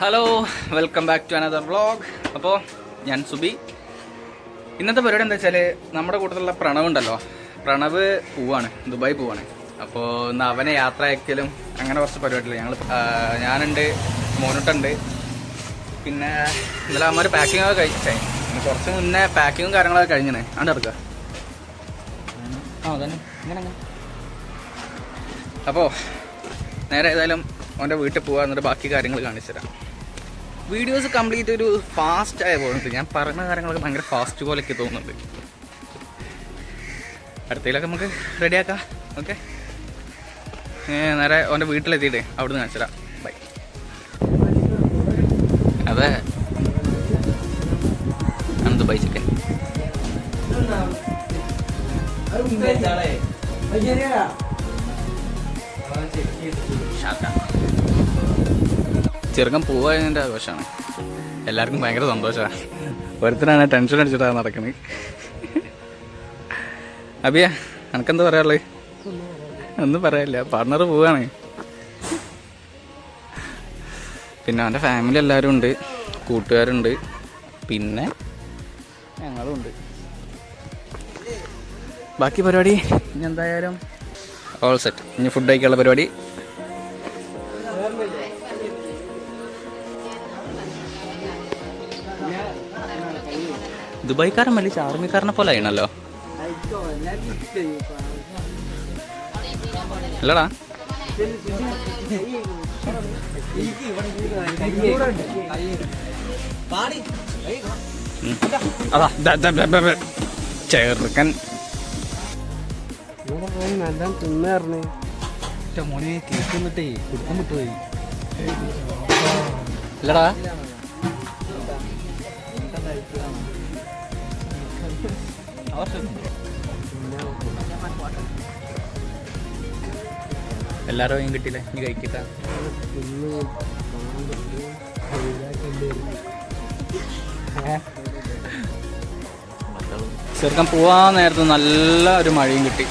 Hello welcome back to another vlog അപ്പോൾ ഞാൻ സുബി. ഇന്നത്തെ പരിപാടി എന്താ വെച്ചാൽ നമ്മുടെ കൂട്ടത്തിലുള്ള പ്രണവ് ഉണ്ടല്ലോ. പ്രണവ് പോവാണ് ദുബായ് പോവാണ്. അപ്പോൾ ഇന്ന് അവനെ യാത്ര അയക്കലും അങ്ങനെ കുറച്ച് പരിപാടിയില്ല ഞങ്ങൾ ഞാനുണ്ട് മോനുട്ടുണ്ട്. പിന്നെ ഇന്നലെ അമ്മ പാക്കിംഗ് ഒക്കെ കഴിച്ചേ കുറച്ച് മുന്നേ പാക്കിങ്ങും കാര്യങ്ങളൊക്കെ കഴിഞ്ഞേ ആണ്ട് ഇറക്കുക ആ അതന്നെ. ഇങ്ങനെ അപ്പോൾ നേരെ ഏതായാലും അവന്റെ വീട്ടിൽ പോകുക എന്നിട്ട് ബാക്കി കാര്യങ്ങൾ കാണിച്ചു തരാം. വീഡിയോസ് കംപ്ലീറ്റ് ഒരു ഫാസ്റ്റ് ആയ പോലെ ഞാൻ പറഞ്ഞ കാര്യങ്ങളൊക്കെ ഭയങ്കര ഫാസ്റ്റ് പോലെയൊക്കെ തോന്നുന്നുണ്ട്. അടുത്തയിലൊക്കെ നമുക്ക് റെഡിയാക്കാം ഓക്കെ നേരെ അവന്റെ വീട്ടിലെത്തിയിട്ടേ അവിടുന്ന് കാണിച്ചു തരാം. ബൈ അതെ. ആണ് ബൈ ചിക്കൻ ചെറുക്കൻ പോവാതിന്റെ ആഘോഷമാണ്. എല്ലാവർക്കും ഭയങ്കര സന്തോഷമാണ്. ഒരുത്തനാണ് ടെൻഷൻ അടിച്ചിട്ടാണ് നടക്കുന്നത് അബിയ എനക്കെന്താ പറയാനുള്ളത്? ഒന്നും പറയാനില്ല പാർട്ണർ പോവാണ്. പിന്നെ അവന്റെ ഫാമിലി എല്ലാവരും ഉണ്ട് കൂട്ടുകാരുണ്ട് പിന്നെ ഞങ്ങളും ഉണ്ട് ബാക്കി പരിപാടി? ഇനി എന്തായാലും ഓൾ സെറ്റ് ഇനി ഫുഡ് കഴിക്കാനുള്ള പരിപാടി? ദുബായ്ക്കാരൻ വലിയ ആർമിക്കാരനെ പോലെ ആയിണല്ലോ അല്ലടാ. അതാ. ചെറുക്കൻ. നല്ല തിന്നറിഞ്ഞ് മോനെ കേൾക്കുന്നിട്ടേ കൊടുക്കാൻ വിട്ടുപോയി. അല്ലടാ. എല്ലാരും കിട്ടിയില്ലേ. നീ കഴിക്കട്ട. ചെറുക്കൻ പോവാൻ നേരത്ത് നല്ല ഒരു മഴയും കിട്ടി.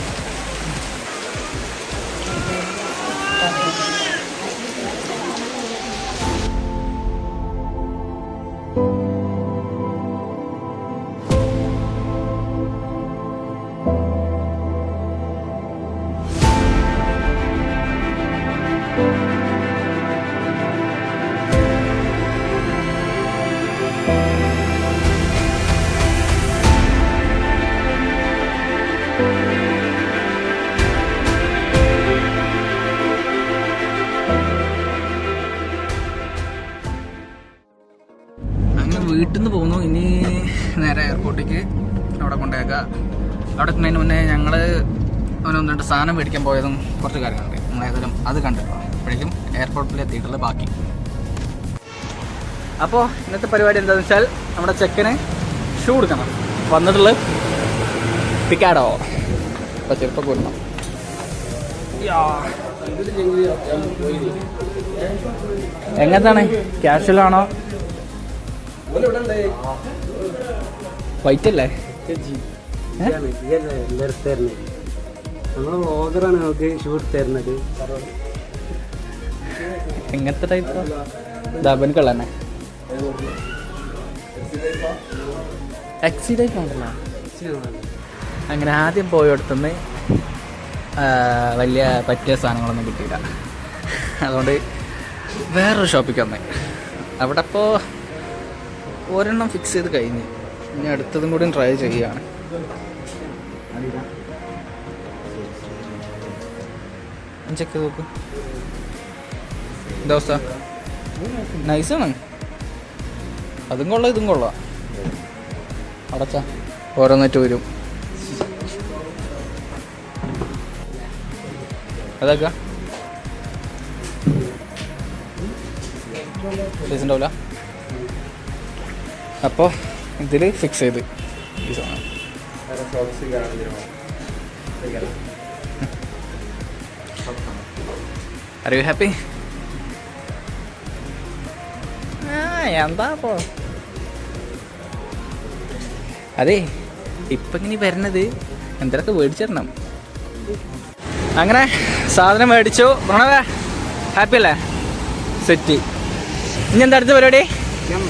വീട്ടിൽ നിന്ന് പോകുന്നു. ഇനി നേരെ എയർപോർട്ടിലേക്ക് അവിടെ കൊണ്ടേക്കുക അവിടെ എത്തുന്നതിന് മുന്നേ ഞങ്ങൾ അവനൊന്നും രണ്ട് സാധനം മേടിക്കാൻ പോയതും കുറച്ച് കാര്യങ്ങളുണ്ട് നമ്മൾ ഏതായാലും അത് കണ്ടിട്ടോ? അപ്പോഴേക്കും എയർപോർട്ടിൽ എത്തിയിട്ടുള്ള ബാക്കി. അപ്പോൾ ഇന്നത്തെ പരിപാടി എന്താണെന്ന് വെച്ചാൽ നമ്മുടെ ചെക്കന് ഷൂ കൊടുക്കണം. വന്നിട്ടുള്ളത് പിക്കാടോ അപ്പോൾ ചെറുപ്പം കൂടണം എങ്ങനത്താണ്? ക്യാഷ്വലാണോ വൈറ്റ് അല്ലേ? എല്ലാവരും തരുന്നത്. നമ്മളെ വ്ളോഗറാണ് നമുക്ക് ഷൂട്ട് തരുന്നത്. എങ്ങനത്തെ ടൈപ്പ് ദബനിക്കുള്ള തന്നെ എക്സി ടൈപ്പ് ഉണ്ടല്ലോ അങ്ങനെ ആദ്യം പോയടുത്തുനിന്ന് വലിയ പറ്റിയ സാധനങ്ങളൊന്നും കിട്ടിയില്ല. അതുകൊണ്ട് വേറൊരു ഷോപ്പിക്ക് വന്നേ. അവിടെ ഇപ്പോൾ ഒരെണ്ണം ഫിക്സ് ചെയ്ത് കഴിഞ്ഞ്. ഇനി അടുത്തതും കൂടി ട്രൈ ചെയ്യുകയാണ്. ചെക്ക് നോക്ക്. അവസ്ഥ? നൈസാണ് അതും കൊള്ളാം ഇതും കൊള്ളാം. അടച്ച. ഓരോന്നിട്ട് വരും. അതൊക്കെ. ഉണ്ടാവില്ല അപ്പോൾ ഇതിൽ ഫിക്സ് ചെയ്ത്. ഈ സാധനം. ആർ യു ഹാപ്പി എന്താ അതെ ഇപ്പൊ ഇങ്ങനെ വരണത് എന്തൊക്കെ മേടിച്ചിടണം? അങ്ങനെ സാധനം മേടിച്ചു. പ്രണവേ ഹാപ്പി അല്ലേ? സെറ്റ് ഇനി എന്താ അടുത്ത പരിപാടി? ഞാൻ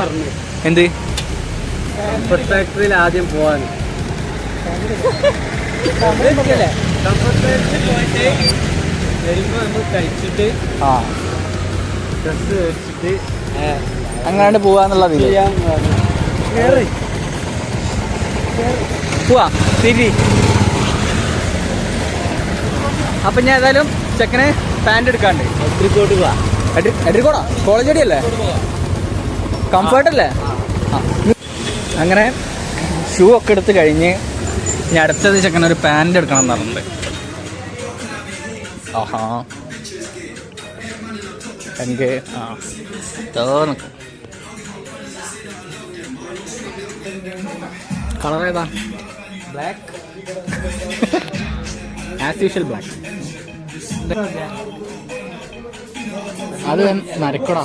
പറഞ്ഞു എന്ത്? കംഫർട്ട് ഫാക്ടറിയിൽ ആദ്യം പോവാൻ. കംഫർട്ട് പോയിട്ട് വരുമ്പോൾ നമ്മൾ കഴിച്ചിട്ട് ആ. ഡ്രസ്സ് മേടിച്ചിട്ട് അങ്ങാണ്ട് പോവാന്നുള്ളത് പോവാ. തിരി. അപ്പൊ ഞാൻ ഏതായാലും ചെക്കന് പാന്റ് എടുക്കാണ്ട്. ഒത്തിരിക്കോട്ട് പോവാ. എഡ്രിക്കോടാ കോളേജ് അടിയല്ലേ? കംഫർട്ട് അല്ലേ? ആ. അങ്ങനെ ഷൂ ഒക്കെ എടുത്ത് കഴിഞ്ഞ് ഇനി അടുത്തത് ചെക്കൻ ഒരു പാന്റ് എടുക്കണം എന്ന് ആഹാ. എനിക്ക് ആ. തോന്നു കളർ ഏതാ? ബ്ലാക്ക് ആസ് യൂഷ്വൽ ബ്ലാക്ക് അത് നരക്കടാ.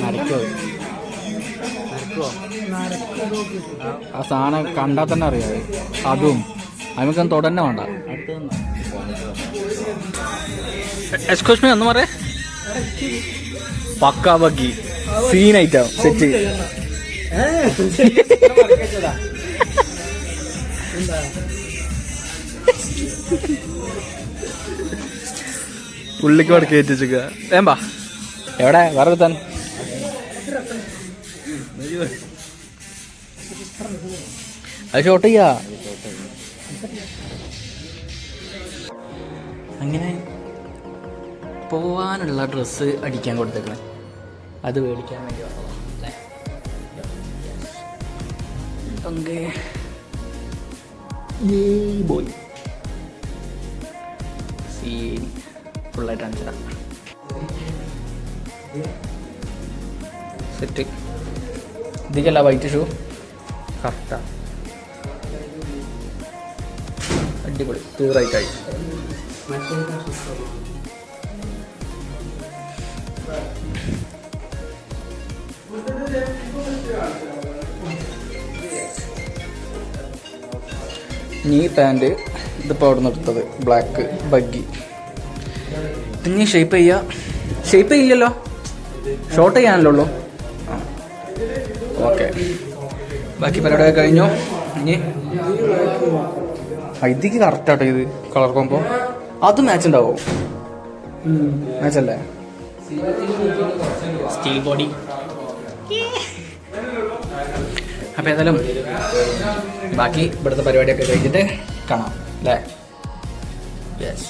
നരക്കോ? ആ സാധനം കണ്ടാൽ തന്നെ അറിയാം. അതും. നമുക്കൊന്നും തുടന്നെ വേണ്ട. എക്സ്ക്യൂസ് മീ ഒന്ന് പറയേ. പക്കാ പക്കി സീൻ ഐറ്റം സെറ്റ് പുള്ളിക്കോട് കയറ്റി വെച്ചേക്ക ഏമ്പാ എവിടെ? വേറെ ഒരുത്തൻ. അത് ഷോട്ട് ചെയ്യാ. അങ്ങനെ പോവാനുള്ള ഡ്രസ്സ് അടിക്കാൻ കൊടുത്തേക്കണേ അത് മേടിക്കാൻ വേണ്ടി വന്നു അല്ലേ ഓക്കെ ബോയ് സീൻ ഫുള്ളായിട്ട് അഞ്ചര സെറ്റ് ഇതിക്കല്ല വൈറ്റ് ഷൂ കറക്റ്റാ അടിപൊളി. തീറായിട്ടായി. നീ പാന്റ് ഇതിപ്പോൾ അവിടെ നിന്ന് എടുത്തത്. ബ്ലാക്ക് ബഗ്ഗി ഇനി ഷേപ്പ് ചെയ്യുക ഷേപ്പ് ചെയ്യില്ലല്ലോ. ഷോർട്ട് ചെയ്യാനല്ലോ ഉള്ളൂ ഓക്കെ ബാക്കി പരിപാടി കഴിഞ്ഞു. ഇനി ഇതിക്ക് കറക്റ്റാട്ടോ ഇത് കളർ കോമ്പോ അത് മാച്ച് ഉണ്ടാവോ. മാച്ച് അല്ലേ? സ്റ്റീൽ ബോഡി അപ്പം ഏതായാലും ബാക്കി ഇവിടുത്തെ പരിപാടിയൊക്കെ കഴിഞ്ഞിട്ട് കാണാം. അല്ലേ? യെസ്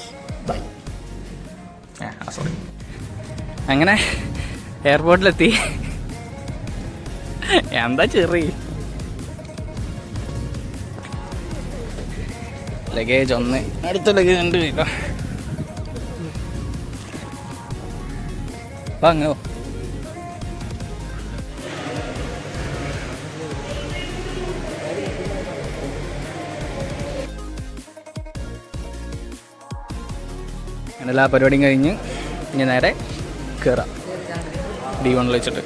സോറി അങ്ങനെ എയർപോർട്ടിലെത്തി. എന്താ ചെറി? ലഗേജ് ഒന്ന്. അടുത്ത ലഗേജ് ഉണ്ട് കേട്ടോ വാ അങ്ങനെ പോ. അങ്ങനെ എല്ലാ പരിപാടിയും കഴിഞ്ഞ് ഇനി നേരെ കയറാം ഡി വണ്ണിൽ വെച്ചിട്ട്.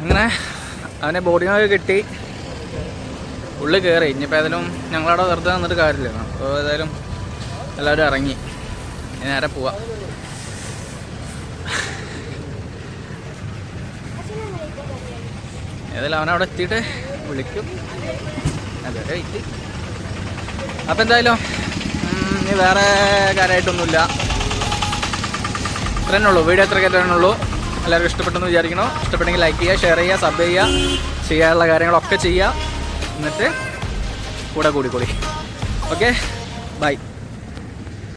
അങ്ങനെ അവനെ ബോർഡിങ്ങൊക്കെ കിട്ടി. ഉള്ളിൽ കയറി ഇനിയിപ്പോൾ ഏതായാലും ഞങ്ങളവിടെ വെറുതെ നിന്നിട്ട് കാര്യമില്ല. അപ്പോൾ ഏതായാലും എല്ലാവരും ഇറങ്ങി. നേരെ പോവാം. ഏതായാലും അവനവിടെ എത്തിയിട്ട് വിളിക്കും. അതെ വെയിറ്റ് അപ്പം എന്തായാലും ഇനി വേറെ കാര്യമായിട്ടൊന്നുമില്ല. ഇത്ര ഉള്ളൂ. വീഡിയോ എത്ര കയറ്റാനുള്ളൂ എല്ലാവർക്കും ഇഷ്ടപ്പെട്ടെന്ന് വിചാരിക്കണോ ഇഷ്ടപ്പെട്ടെങ്കിൽ ലൈക്ക് ചെയ്യുക ഷെയർ ചെയ്യുക സബ് ചെയ്യുക ചെയ്യാനുള്ള കാര്യങ്ങളൊക്കെ ചെയ്യുക. എന്നിട്ട് കൂടെ കൂടിക്കൂടി ഓക്കെ ബൈ